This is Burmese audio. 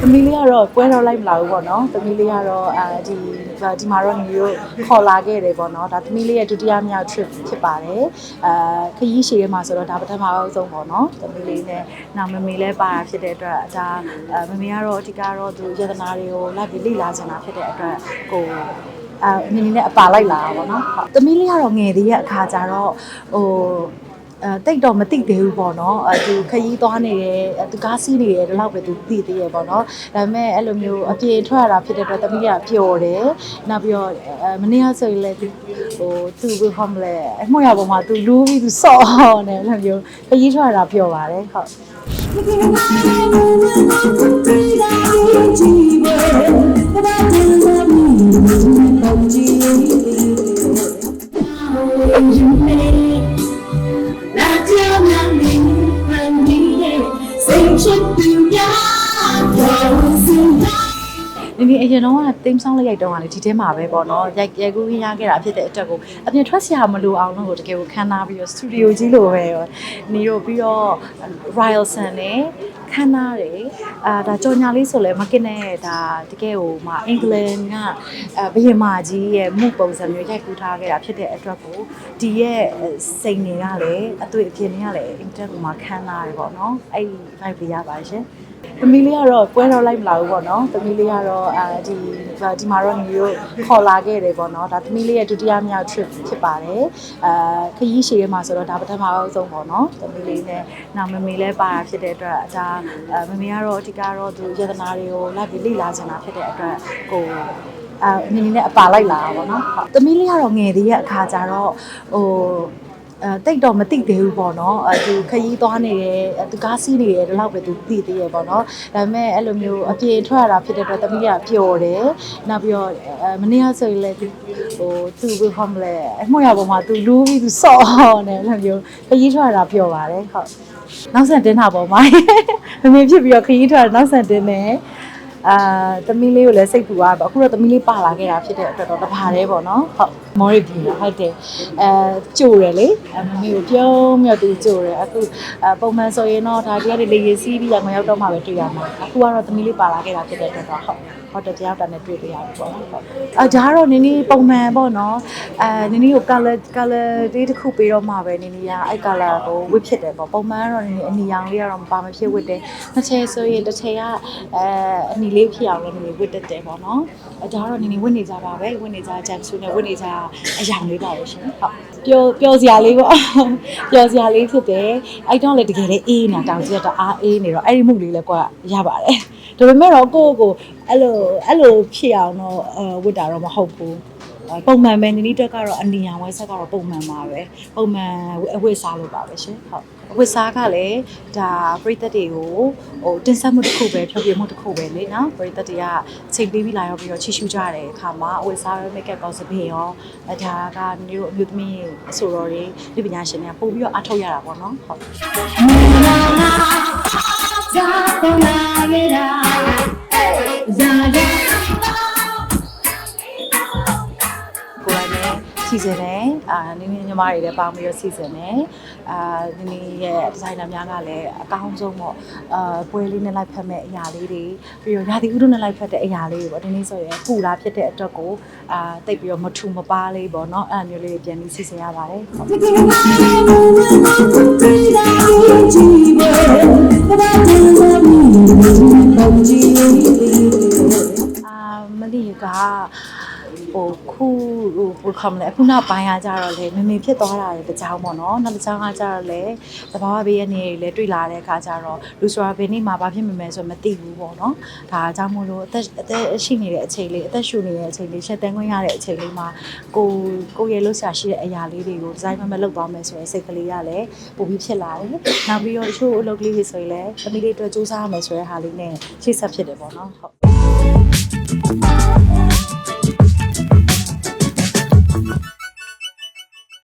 သမီးလေးကတော့ပွဲတော့လိုက်မလာဘူးပေါ့နော်သမီးလေးကတော့အဲဒီဒီမှာတော့ညီတို့ခေါ်လာခဲ့တယ်ပေါ့နော်ဒါသမီးလေးရဲ့ဒုတိယမြောက် trip ဖြစ်ပါတယ်အဲခရီးရှည်ထဲမှာဆိုတော့ဒါပထမဆုံးပေါ့နော်သမီးလေးနဲ့နောက်မမေလည်းပါတာဖြစ်တဲ့အတွက်ဒါအဲမမေကတော့အဓိကတော့သူယတနာတွေကိုလိုက်ပြီးလေ့လာချင်တာဖြစ်တဲ့အတွက်ကို အဲအနေနဲ့အပါလိုက်လာတာပေါ့နော်ဟုတ်သမီးလေးကတော့ငယ်သေးရဲ့အခါကျတော့ဟိုအဲတိတ်တော့မသိသေးဘူးပေါ့နော်အဲသူခရီးသွားနေတယ်အဲသူကားစီးနေတယ်ဒီလောက်ပဲသူသိသေးရပေါ့နော်ဒါပေမဲ့အဲ့လိုမျိုးအပြေထွက်ရတာဖြစ်တဲ့အတွက်သမီးကပျော်တယ်နောက်ပြီးတော့အဲမနေ့ကဆိုရင်လည်းသူဟိုသူဘယ်ခေါမလဲအမှုရပေါ်မှာသူလူးပြီးသူစော့နေအဲ့လိုမျိုးခရီးထွက်ရတာပျော်ပါတယ်ဟုတ် နင်ဒီအရင်တော့ကတင်းဆောင်လိုက်ရိုက်တော့ကလေဒီထဲမှာပဲပေါ့နော်ရိုက်ရိုက်ကူးခင်းရခဲ့တာဖြစ်တဲ့အတွက်ကိုအပြင်ထွက်စရာမလိုအောင်လို့ကိုတကယ်ကိုခန်းနာပြီးတော့စတူဒီယိုကြီးလိုပဲရောနေတော့ပြီးတော့ Royal Sun နဲ့ခန်းနာတယ်အာဒါကြော်ညာလေးဆိုလဲမကင်နဲ့ဒါတကယ်ဟိုမှာအင်္ဂလန်ကအဲဘရင်မကြီးရဲ့မှုပုံစံမျိုးရိုက်ကူးထားခဲ့တာဖြစ်တဲ့အတွက်ကိုဒီရဲ့စိန်တွေကလည်းအတွေ့အဖြစ်တွေကလည်းအင်တာကိုမှခန်းနာတယ်ပေါ့နော်အဲ့ဒီ vibe လေးရပါရှင် သမီးလေးကတော့ပွဲတော့လိုက်မလာဘူးပေါ့နော်သမီးလေးကတော့အဲဒီဒီမှာတော့ညီတို့ခေါ်လာခဲ့တယ်ပေါ့နော်ဒါသမီးလေးရဲ့ဒုတိယမြောက် trip ဖြစ်ပါတယ်အဲခရီးရှည်ထဲမှာဆိုတော့ဒါပထမဆုံးပေါ့နော်သမီးလေးနဲ့နောက်မမေလည်းပါတာဖြစ်တဲ့အတွက်ဒါမမေကတော့အဓိကတော့သူယတနာတွေကိုလိုက်ပြီးလေ့လာချင်တာဖြစ်တဲ့အတွက်ကိုအဲအနေနဲ့အပါလိုက်လာတာပေါ့နော်ဟုတ်သမီးလေးကတော့ငယ်သေးရဲ့အခါကျတော့ဟို အဲတိတ်တော့မသိသေးဘူးပေါ့နော်အဲသူခရီးသွားနေတယ်အဲသူကားစီးနေတယ်ဒီလောက်ပဲသူသိသေးရပေါ့နော်ဒါပေမဲ့အဲ့လိုမျိုးအပြေထွက်ရတာဖြစ်တဲ့အတွက်သမီးကပျော်တယ်နောက်ပြီးတော့အဲမနေ့ကဆိုရင်လည်းသူဟိုသူဘယ်ခေါမလဲအမှုရပေါ်မှာသူလူးပြီးသူစော့နေအဲ့လိုမျိုးခရီးထွက်ရတာပျော်ပါတယ်ဟုတ်နောက်ဆက်တင်းတာပေါ့မိုင်းမမေဖြစ်ပြီးတော့ခရီးထွက်ရနောက်ဆက်တင်းနေ အာသမီးလေးကိုလည်းစိတ်ပူသွားပါအခုတော့သမီးလေးပါလာခဲ့တာဖြစ်တဲ့အတွက်တော့တပါးသေးပေါ့နော်ဟုတ်မော်ရီဒီဟုတ်တယ်အဲကြိုတယ်လေအမမေကိုပြုံးမြတ်သူကြိုတယ်အခုအပုံမှန်ဆိုရင်တော့ဒါတရားတွေလေရေးစီးပြီးရငွေရောက်တော့မှပဲတွေ့ရမှာအခုကတော့သမီးလေးပါလာခဲ့တာဖြစ်တဲ့အတွက်တော့ဟုတ်ဟုတ်တယ်တရားတာနဲ့တွေ့ပြရတယ်ပေါ့နော်ဟုတ်အဒါကတော့နင်းနီးပုံမှန်ပေါ့နော်အဲနင်းနီးကို color color လေးတစ်ခုပေးတော့မှပဲနင်းနီးကအဲ့ color ကိုဝစ်ဖြစ်တယ်ပေါ့ပုံမှန်ကတော့နင်းနီးအနီရောင်လေးကတော့မပါမဖြစ်ဝစ်တယ်တစ်ချဲဆိုရင်တစ်ချဲကအဲအနီလေးဖြစ်အောင်လည်းနင်းနီးဝစ်တတ်တယ်ပေါ့နော်အဲဒါကတော့နင်းနီးဝစ်နေကြပါပဲဝစ်နေကြဂျမ်ဆူနဲ့ဝစ်နေကြအယောင်လေးပါပဲရှင်ဟုတ်ပျော်ပျော်စရာလေးပေါ့ပျော်စရာလေးဖြစ်တယ်အဲ့တော့လည်းတကယ်လည်းအေးနေတာတောင်ကြီးကတအားအေးနေတော့အဲ့ဒီမှုလေးလည်းကွာရပါတယ်ဒါပေမဲ့တော့ကိုယ့်ကိုအဲ့လိုအဲ့လိုဖြစ်အောင်တော့အဲဝတ်တာတော့မဟုတ်ဘူးအဲ ပုံမှန်ပဲနီနီတက်ကတော့အနီရောင်ဝဲဆက်ကတော့ပုံမှန်ပါပဲပုံမှန်အဝတ်စားလို့ပါပဲရှင်ဟုတ်အဝတ်စားကလည်းဒါပရိသတ်တွေကိုဟိုတင်ဆက်မှုတစ်ခုပဲဖြောပြမှုတစ်ခုပဲလေနော်ပရိသတ်တွေကချိန်ပေးပြီးလာရောက်ပြီးတော့ချီရှူကြတဲ့အခါမှာအဝတ်စားရော make up ကောစပင်းရောအဲဒါကမျိုးအမျိုးသမီးအဆိုတော်တွေဒီပညာရှင်တွေကပို့ပြီးတော့အထောက်ရတာပေါ့နော်ဟုတ် စီစဉ်တယ်အာနင်းနင်းညီမတွေလည်းပေါင်းပြီးတော့စီစဉ်တယ်အာနင်းနင်းရဲ့ဒီဇိုင်နာများကလည်းအကောင်းဆုံးပေါ့အာပွဲလေးနဲ့လိုက်ဖက်မဲ့အရာလေးတွေပြီးတော့ရာသီဥတုနဲ့လိုက်ဖက်တဲ့အရာလေးတွေပေါ့ဒီနေ့ဆိုရင်ပူလာဖြစ်တဲ့အတွက်ကိုအာတိတ်ပြီးတော့မထူမပါလေးပေါ့နော်အဲ့လိုမျိုးလေးတွေပြန်ပြီးစီစဉ်ရပါတယ်ဟုတ်အာမလီက ဟိုခုဟိုဘယ်ခမလဲအခုနောက်ပိုင်းကကြတော့လေမမေဖြစ်သွားတာတွေတကြောင်ပေါ့နော်နောက်တစ်ကြောင်ကကြတော့လေသဘာဝဘေးရနေတွေလည်းတွေ့လာတဲ့အခါကျတော့လူဆိုတာဘယ်နေ့မှဘာဖြစ်မမယ်ဆိုမသိဘူးပေါ့နော်ဒါအကြောင်းမို့လို့အသက်အသက်ရှိနေတဲ့အချိန်လေးအသက်ရှူနေတဲ့အချိန်လေးရှက်တန်းခွင့်ရတဲ့အချိန်လေးမှာကိုကိုရဲ့လှုပ်ရှားရှိတဲ့အရာလေးတွေကိုဒီဇိုင်းမမလုပ်သွားမယ်ဆိုရင်စိတ်ကလေးကလည်းပိုပြီးဖြစ်လာတယ်နောက်ပြီးတော့အချို့အလုပ်ကလေးတွေဆိုရင်လည်းသမီးလေးအတွက်စူးစမ်းရမယ်ဆိုတဲ့ဟာလေးနဲ့ရှေ့ဆက်ဖြစ်တယ်ပေါ့နော်ဟုတ်